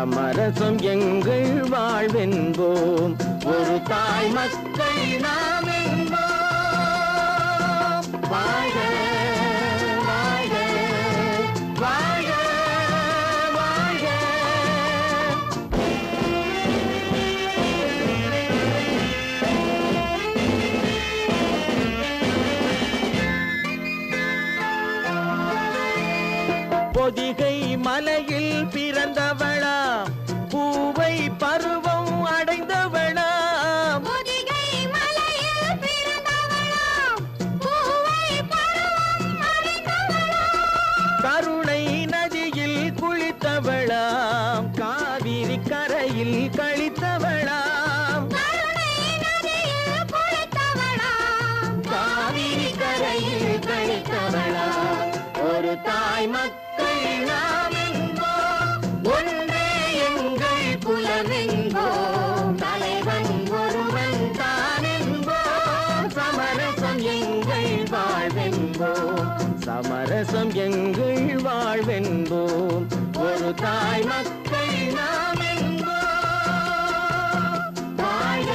சமரசம் எங்கள் வாழ்வென்போம். ஒரு தாய் மக்கள் நாம் என்போம் வாழ்க வாழ்க பொதிகை மலையில் பிறந்தவளா? தேசம் எங்கள் வாழ்வென்போம். ஒரு தாய் மக்கள் நாம் என்போம். வாழ்க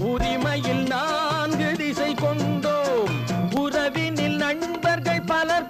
உரிமையில் நான்கு பலர்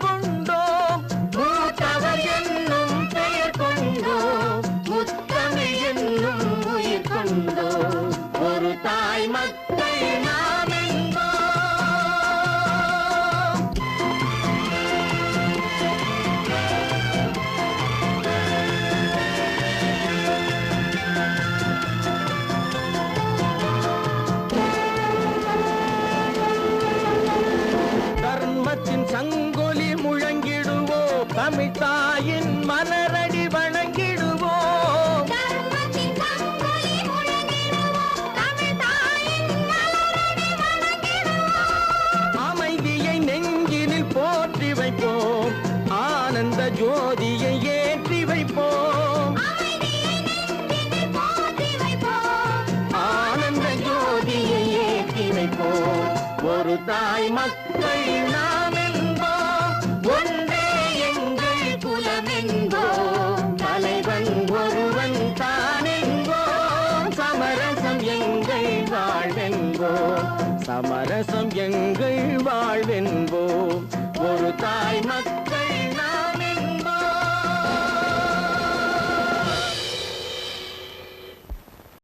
தர்மத்தின் சங்கொலி முழங்கிடுவோம் தமிழ் தாயின் மலரடி வணங்கிடுவோம் அமைதியை நெஞ்சினில் போற்றி வைப்போம் ஆனந்த ஜோதியை ஏற்றி வைப்போம். ஆனந்த ஜோதியை ஏற்றி வைப்போம். ஒரு தாய் மக்கள் எங்கள் வாழ்வென்போம் சமரசம் எங்கள் வாழ்வென்போம் ஒரு தாய் மக்கள்